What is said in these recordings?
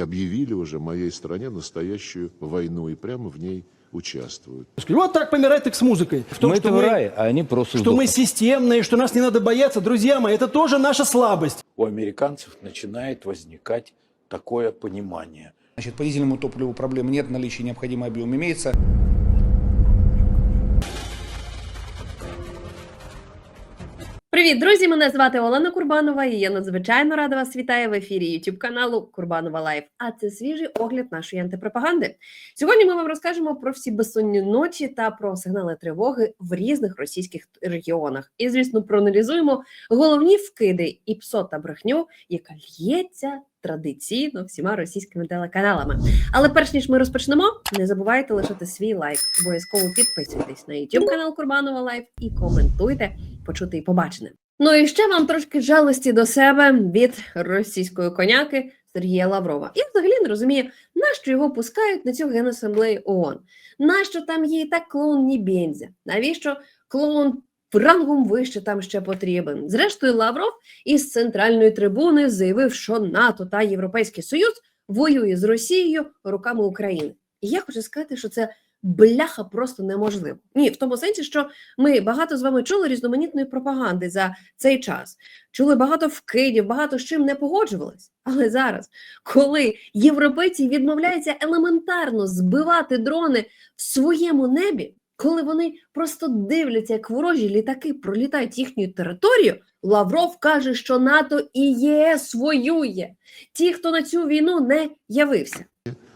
объявили уже моей стране настоящую войну и прямо в ней участвуют. Вот так помирает их с музыкой. В том, мы что это в мы, рае, а они просто что мы системные, что нас не надо бояться. Друзья мои, это тоже наша слабость. у американцев начинает возникать такое понимание. Значит, по дизельному топливу проблем нет, наличие необходимый объем имеется. Привіт, друзі! Мене звати Олена Курбанова, і я надзвичайно рада вас вітаю в ефірі youtube каналу Курбанова Лайф. А це свіжий огляд нашої антипропаганди. Сьогодні ми вам розкажемо про всі безсонні ночі та про сигнали тривоги в різних російських регіонах. І, звісно, проаналізуємо головні вкиди і псо та брехню, яка лється традиційно всіма російськими телеканалами. Але перш ніж ми розпочнемо, не забувайте лишити свій лайк. Обов'язково підписуйтесь на YouTube канал Курбанова Лайф і коментуйте почути і побачене. Ну і ще вам трошки жалості до себе від російської коняки Сергія Лаврова. Я взагалі не розумію, нащо його пускають на цю генасамблею ООН. Нащо там є і так клоун Нібензя? Навіщо клоун рангом вище там ще потрібен? Зрештою, Лавров із центральної трибуни заявив, що НАТО та Європейський Союз воює з Росією руками України. І я хочу сказати, що це бляха просто неможливо. Ні, в тому сенсі, що ми багато з вами чули різноманітної пропаганди за цей час. Чули багато вкидів, багато з чим не погоджувались. Але зараз, коли європейці відмовляються елементарно збивати дрони в своєму небі, коли вони просто дивляться, як ворожі літаки пролітають їхню територію, Лавров каже, що НАТО і ЄС воює. Ті, хто на цю війну не явився.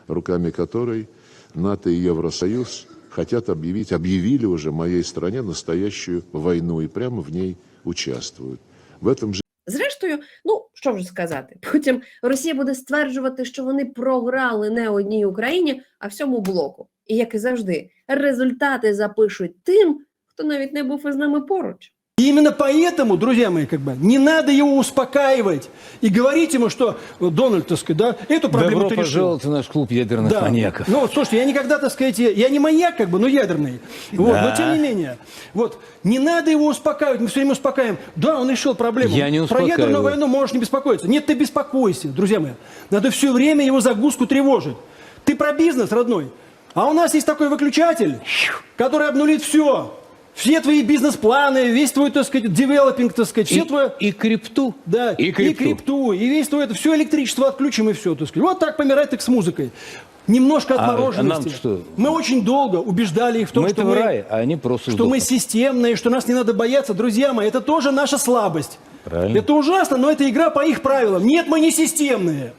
руками которой НАТО и Евросоюз хотят объявить, объявили уже моей стране настоящую войну и прямо в ней участвуют. В этом же Зрештою, ну що вже сказати, потім Росія буде стверджувати, що вони програли не одній Україні, а всьому блоку. І як і завжди, результати запишуть тим, хто навіть не був із нами поруч. И именно поэтому, друзья мои, как бы, не надо его успокаивать и говорить ему, что э, Дональд, так сказать, да, эту проблему Добро ты решил. пожаловать в наш клуб ядерных Да. маньяков. Ну, вот, слушайте, я никогда, так сказать, я я не маньяк, как бы, но ядерный. Вот, Да. но тем не менее. Вот, не надо его успокаивать, мы все время успокаиваем. Да, он решил проблему. Я не Про успокаиваю. ядерную войну можешь не беспокоиться. Нет, ты беспокойся, друзья мои. Надо все время его загрузку тревожить. Ты про бизнес, родной. А у нас есть такой выключатель, который обнулит все. Все твои бизнес-планы, весь твой, так сказать, девелопинг, так сказать, все И, твое... и крипту. Да, и крипту. крипту, и весь твой это, все электричество отключим, и все, так сказать. Вот так помирает их с музыкой. Немножко А- а отмороженности. нам что? Мы очень долго убеждали их в том, мы что, мы, рае, а они просто что мы системные, что нас не надо бояться. Друзья мои, это тоже наша слабость. Правильно. Это ужасно, но это игра по их правилам. Нет, мы не системные.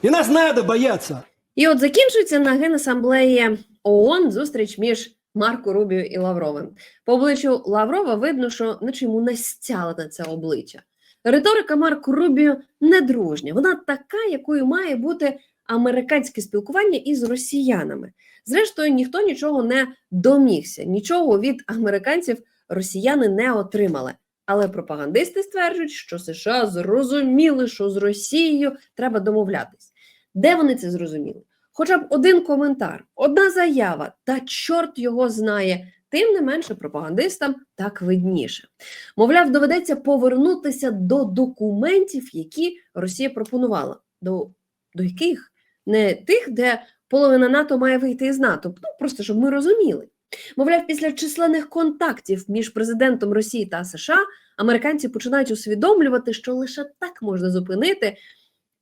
И нас надо бояться. І от закінчується на генасамблеї ООН зустріч між Марко Рубіо і Лавровим. По обличчю Лаврова видно, що наче йому на це обличчя. Риторика Марко Рубіо недружня. Вона така, якою має бути американське спілкування із росіянами. Зрештою, ніхто нічого не домігся, нічого від американців росіяни не отримали. Але пропагандисти стверджують, що США зрозуміли, що з Росією треба домовлятись. Де вони це зрозуміли? Хоча б один коментар, одна заява, та чорт його знає. Тим не менше пропагандистам так видніше. Мовляв, доведеться повернутися до документів, які Росія пропонувала. До, до яких? Не тих, де половина НАТО має вийти із НАТО. Ну просто щоб ми розуміли. Мовляв, після численних контактів між президентом Росії та США американці починають усвідомлювати, що лише так можна зупинити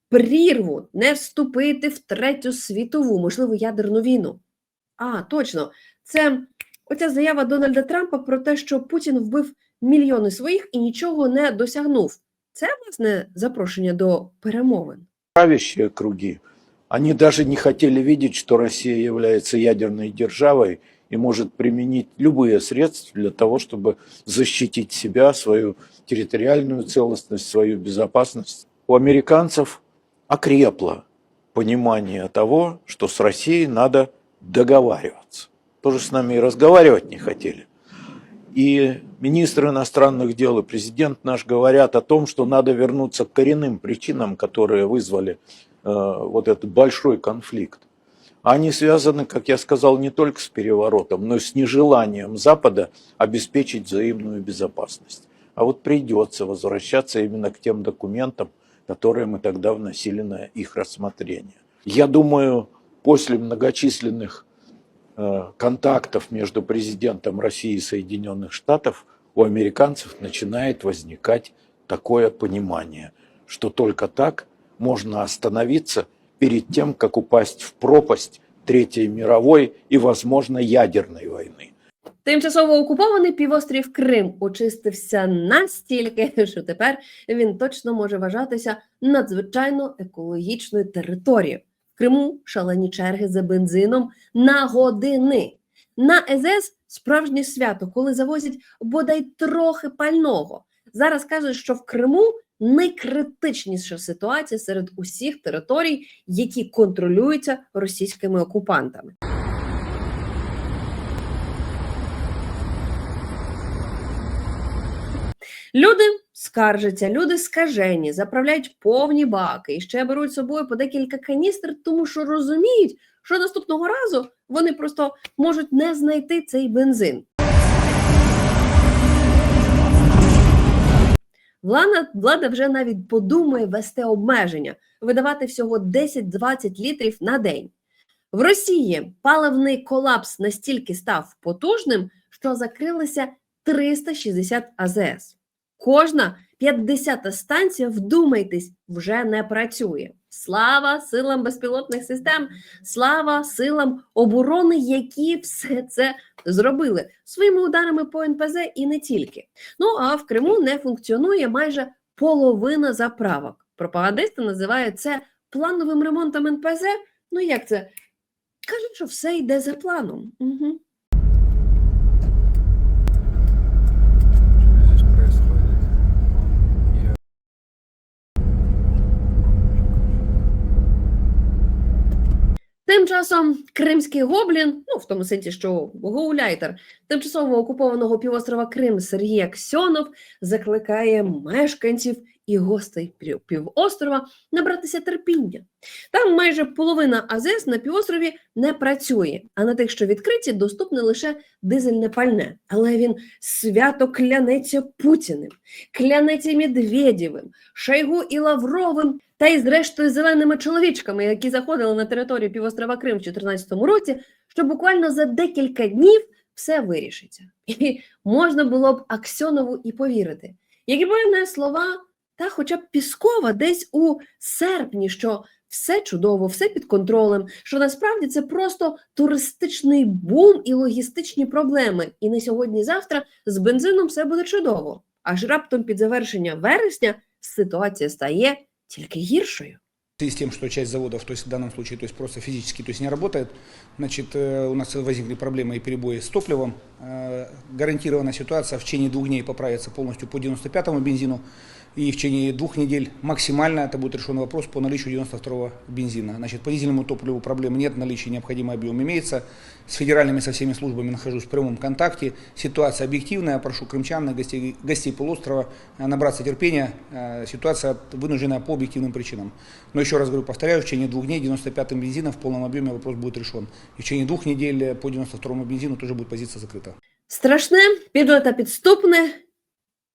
прірву, не вступити в третю світову, можливо, ядерну війну. А, точно, це оця заява Дональда Трампа про те, що Путін вбив мільйони своїх і нічого не досягнув. Це, власне, запрошення до перемовин. Правящие круги, они даже не хотели видеть, что Россия является ядерной державой и может применить любые средства для того, чтобы защитить себя, свою территориальную целостность, свою безопасность. У американцев окрепло понимание того, что с Россией надо договариваться. Тоже с нами и разговаривать не хотели. И министр иностранных дел и президент наш говорят о том, что надо вернуться к коренным причинам, которые вызвали э, вот этот большой конфликт. Они связаны, как я сказал, не только с переворотом, но и с нежеланием Запада обеспечить взаимную безопасность. А вот придется возвращаться именно к тем документам, которые мы тогда вносили на их рассмотрение. Я думаю, после многочисленных э, контактов между президентом России и Соединенных Штатов у американцев начинает возникать такое понимание, что только так можно остановиться перед тем, как упасть в пропасть Третьей мировой и, возможно, ядерной войны. Тимчасово окупований півострів Крим очистився настільки, що тепер він точно може вважатися надзвичайно екологічною територією. В Криму шалені черги за бензином на години. На ЕЗС справжнє свято, коли завозять бодай трохи пального. Зараз кажуть, що в Криму найкритичніша ситуація серед усіх територій, які контролюються російськими окупантами. Люди скаржаться, люди скажені, заправляють повні баки і ще беруть з собою по декілька каністр, тому що розуміють, що наступного разу вони просто можуть не знайти цей бензин. Влада, влада вже навіть подумає ввести обмеження, видавати всього 10-20 літрів на день. В Росії паливний колапс настільки став потужним, що закрилися 360 АЗС. Кожна 50-та станція, вдумайтесь, вже не працює. Слава силам безпілотних систем, слава силам оборони, які все це зробили своїми ударами по НПЗ і не тільки. Ну а в Криму не функціонує майже половина заправок. Пропагандисти називають це плановим ремонтом НПЗ. Ну як це? Кажуть, що все йде за планом. Угу. Тим часом Кримський гоблін, ну в тому сенсі, що гоуляйтер тимчасово окупованого півострова Крим Сергій Аксьонов закликає мешканців і гостей пів- півострова набратися терпіння. Там майже половина АЗС на півострові не працює, а на тих, що відкриті, доступне лише дизельне пальне. Але він свято клянеться Путіним, клянеться Медведєвим, Шойгу і Лавровим, та й зрештою зеленими чоловічками, які заходили на територію півострова Крим в 2014 році, що буквально за декілька днів все вирішиться. І можна було б Аксьонову і повірити. Які певне слова, та хоча б Піскова десь у серпні, що все чудово, все під контролем, що насправді це просто туристичний бум і логістичні проблеми. І не сьогодні-завтра з бензином все буде чудово. Аж раптом під завершення вересня ситуація стає тільки гіршою. В связи с тем, что часть заводов, то есть в данном случае, то есть просто физически, то есть не работает, значит, э, у нас возникли проблемы и перебои с топливом. Э, Гарантирована ситуация в течение двух дней поправится полностью по 95-му бензину. И в течение двух недель максимально это будет решен вопрос по наличию 92-го бензина. Значит, по дизельному топливу проблем нет, наличие необходимый объем имеется. С федеральными со всеми службами нахожусь в прямом контакте. Ситуация объективная, прошу крымчан, гостей, гостей полуострова э, набраться терпения. Э, Ситуация вынуждена по объективным причинам. Но еще раз говорю, повторяю, в течение двух дней 95-м бензином в полном объеме вопрос будет решен. И в течение двух недель по 92-му бензину тоже будет позиция закрыта. Страшне, підле та підступне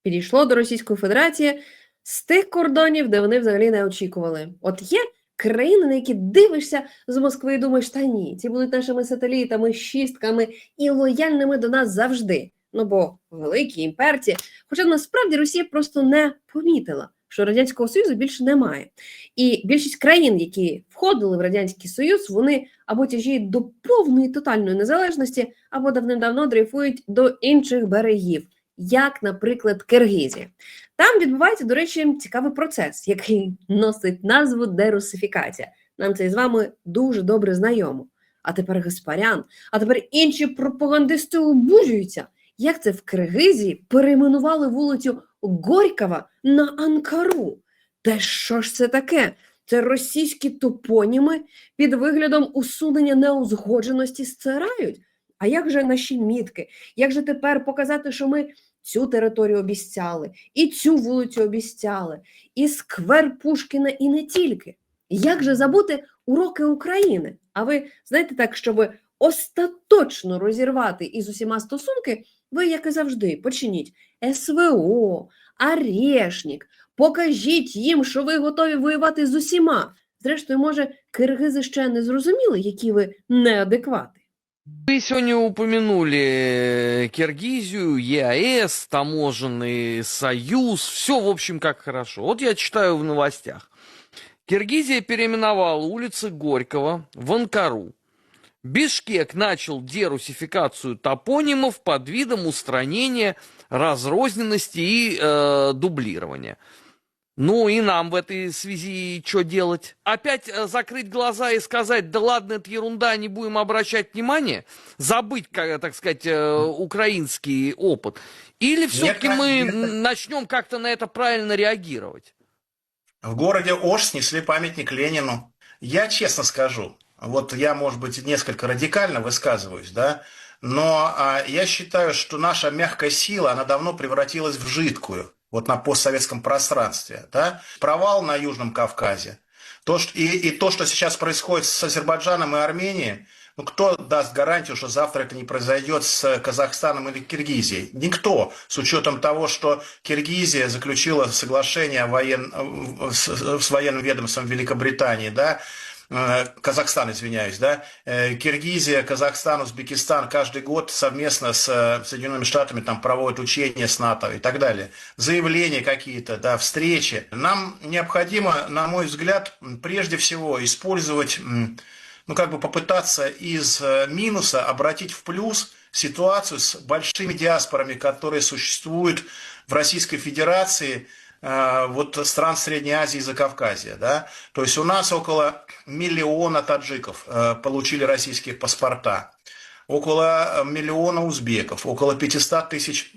підійшло до Російської Федерації з тих кордонів, де вони взагалі не очікували. От є країни, на які дивишся з Москви і думаєш, та ні, ці будуть нашими сателітами, шістками і лояльними до нас завжди. Ну бо великі імперці, хоча насправді Росія просто не помітила, що Радянського Союзу більше немає. І більшість країн, які входили в Радянський Союз, вони або тяжіють до повної тотальної незалежності, або давним-давно дрейфують до інших берегів, як, наприклад, Киргизія. Там відбувається, до речі, цікавий процес, який носить назву дерусифікація. Нам це з вами дуже добре знайомо. А тепер Гаспарян, а тепер інші пропагандисти обурюються. Як це в Киргизії перейменували вулицю Горького на Анкару? Та що ж це таке? Це російські топоніми під виглядом усунення неузгодженості стирають. А як же наші мітки? Як же тепер показати, що ми цю територію обіцяли, і цю вулицю обіцяли, і сквер Пушкіна, і не тільки? Як же забути уроки України? А ви знаєте так, щоб остаточно розірвати із усіма стосунки, ви, як і завжди, починіть СВО, Арешнік, покажіть їм, що ви готові воювати з усіма. Зрештою, може, киргизи ще не зрозуміли, які ви неадеквати. Вы сегодня упомянули Киргизию, ЕАЭС, таможенный союз, все, в общем, как хорошо. Вот я читаю в новостях. Киргизия переименовала улицы Горького в Анкару. Бишкек начал дерусификацию топонимов под видом устранения разрозненности и э, дублирования. Ну и нам в этой связи что делать? Опять э, закрыть глаза и сказать, да ладно, это ерунда, не будем обращать внимание? Забыть, как, так сказать, э, украинский опыт? Или все-таки мы начнем как-то на это правильно реагировать? В городе Ош снесли памятник Ленину. Я честно скажу, вот я, может быть, несколько радикально высказываюсь, да, но а, я считаю, что наша мягкая сила, она давно превратилась в жидкую, вот на постсоветском пространстве, да. Провал на Южном Кавказе, то, что, и, и то, что сейчас происходит с Азербайджаном и Арменией, ну, кто даст гарантию, что завтра это не произойдет с Казахстаном или Киргизией? Никто, с учетом того, что Киргизия заключила соглашение воен... с, с военным ведомством Великобритании, да, Казахстан, извиняюсь, да, э, Киргизия, Казахстан, Узбекистан каждый год совместно с э, Соединенными Штатами там проводят учения с НАТО и так далее. Заявления какие-то, да, встречи. Нам необходимо, на мой взгляд, прежде всего использовать ну, как бы попытаться из э, минуса обратить в плюс ситуацию с большими диаспорами, которые существуют в Российской Федерации, э, вот стран Средней Азии и Закавказья, да. То есть у нас около миллиона таджиков э, получили российские паспорта, около миллиона узбеков, около 500 тысяч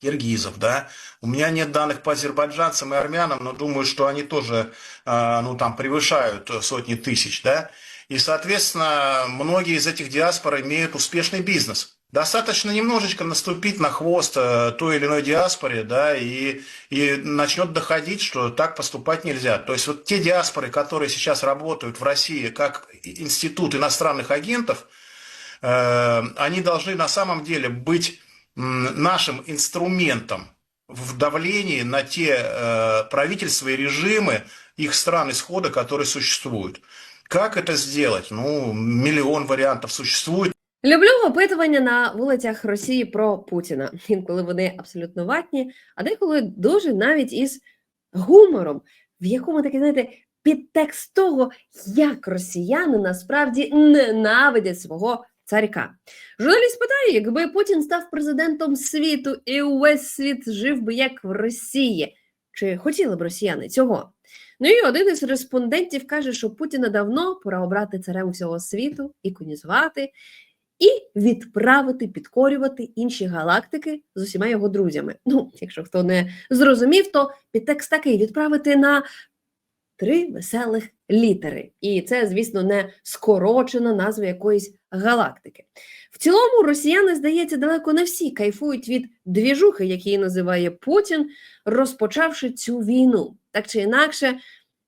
киргизов, да. У меня нет данных по азербайджанцам и армянам, но думаю, что они тоже, э, ну, там превышают э, сотни тысяч, да. И, соответственно, многие из этих диаспор имеют успешный бизнес. Достаточно немножечко наступить на хвост э, той или иной диаспоре, да, и, и начнет доходить, что так поступать нельзя. То есть вот те диаспоры, которые сейчас работают в России как институт иностранных агентов, э, они должны на самом деле быть нашим инструментом в давлении на те э, правительства и режимы их стран исхода, которые существуют. Как это сделать? Ну, миллион вариантов существует. Люблю опитування на вулицях Росії про Путіна. Інколи вони абсолютно ватні, а деколи дуже навіть із гумором, в якому таке, знаєте, підтекст того, як росіяни насправді ненавидять свого царька. Журналіст питає, якби Путін став президентом світу і увесь світ жив би як в Росії, чи хотіли б росіяни цього? Ну і один із респондентів каже, що Путіна давно пора обрати царем всього світу, іконізувати і відправити підкорювати інші галактики з усіма його друзями. Ну, якщо хто не зрозумів, то підтекст такий відправити на три веселих літери. І це, звісно, не скорочена назва якоїсь галактики. В цілому, росіяни, здається, далеко не всі кайфують від двіжухи, які називає Путін, розпочавши цю війну. Так чи інакше,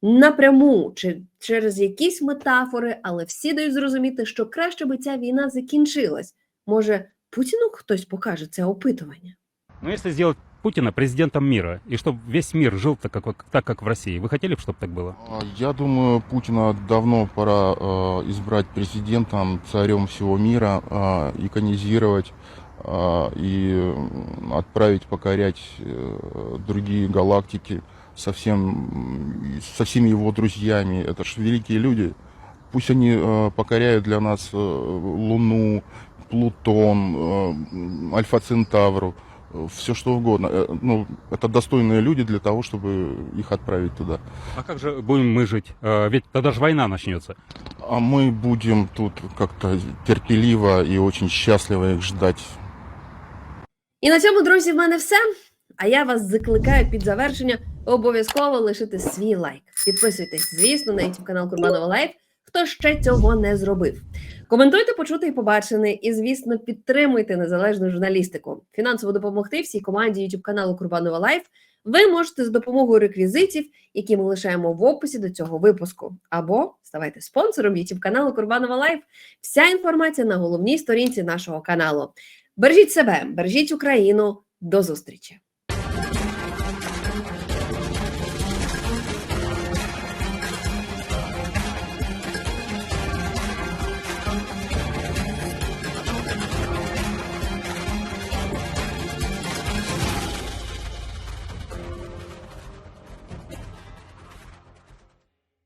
напряму чи через якісь метафори, але всі дають зрозуміти, що краще би ця війна закінчилась. Може, Путіну хтось покаже це опитування? Но если сделать Путина президентом мира, и чтобы весь мир жил так, как, так, как в России, вы хотели бы, чтобы так было? А, Я думаю, Путина давно пора э, избрать президентом, царем всего мира, э, иконизировать э, и м, отправить покорять э, другие галактики со, всем, м, со всеми его друзьями. Это ж великие люди. Пусть они э, покоряют для нас э, Луну, Плутон, э, м, Альфа Центавру, все что угодно. Э, Ну, это достойные люди для того, чтобы их отправить туда. А как же будем мы жить? Э, Ведь тогда же война начнется. А мы будем тут как-то терпеливо и очень счастливо их ждать. І на цьому, друзі, в мене все. А я вас закликаю під завершення обов'язково лишити свій лайк. Підписуйтесь, звісно, на YouTube канал Курбанова Лайф, хто ще цього не зробив. Коментуйте, почути і побачене, і, звісно, підтримуйте незалежну журналістику. Фінансово допомогти всій команді YouTube каналу Курбанова Лайф ви можете за допомогою реквізитів, які ми лишаємо в описі до цього випуску, або ставайте спонсором YouTube каналу Курбанова Лайф. Вся інформація на головній сторінці нашого каналу. Бережіть себе, бережіть Україну. До зустрічі!